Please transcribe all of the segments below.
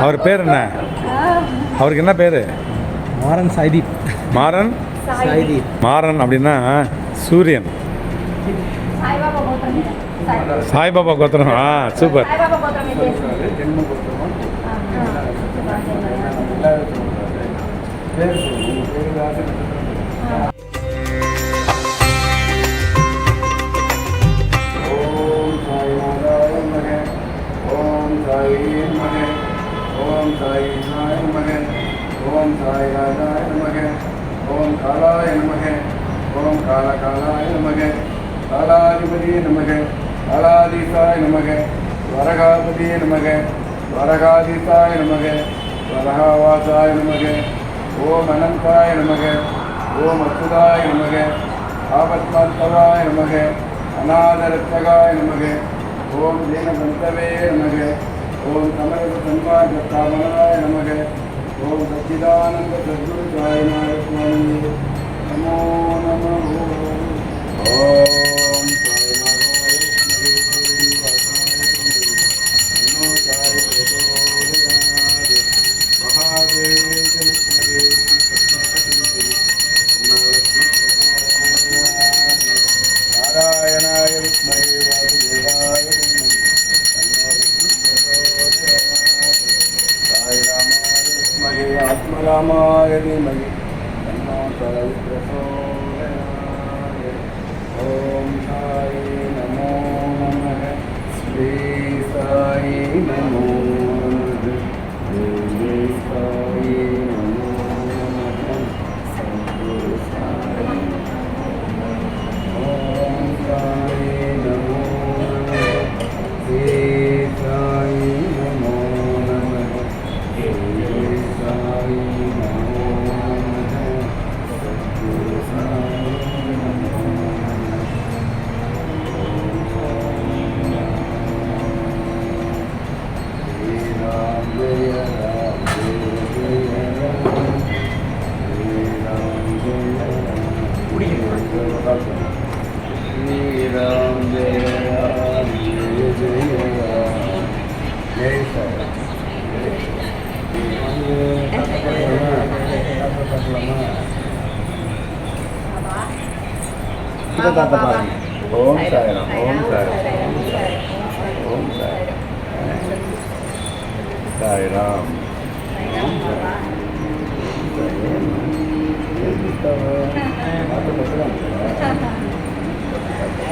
அவர் பேர் என்ன? அவருக்கு என்ன பேர்? மாறன் சாய்தீப். மாறன்? சாய்தீப். மாறன் அப்படின்னா சூரியன். சாய்பாபா கோத்திரம். ஆ சூப்பர். ஓம் சாய் ராஜாய நமக. ஓம் காலாய நமக. ஓம் கால காலாய நமக. காலாதிபதியே நமக. காலாதீசாய நமக. வரகாபதியே நமக. வரகாதீசாய நமக. வரகாவாசாய நமக. ஓம் அனந்தாய நமக. ஓம் அச்சுதாய நமக. ஆபத்மாத்தவாய நமக. அநாதரத்தகாய நமக. ஓம் தீனபந்தவே நமக. ஓம் தமிழக சன்மார்க்காமனாய நமக. ओम सच्चिदानंद सदगुरु स्वामी नमो नमः ஆத்மராமாய தீமஹி தன்னோ சாய் பிரச்சோதயாத் ஓம் சாய் நமோ நமः పడుతుంది శ్రీ రామ్. జయ రామ్. జయ జయ ఓం సాయిరామ్ ఓం సాయిరామ్ ఓం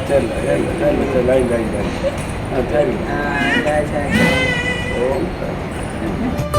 चल चल चल चल लाई लाई लाई हाँ चल ओम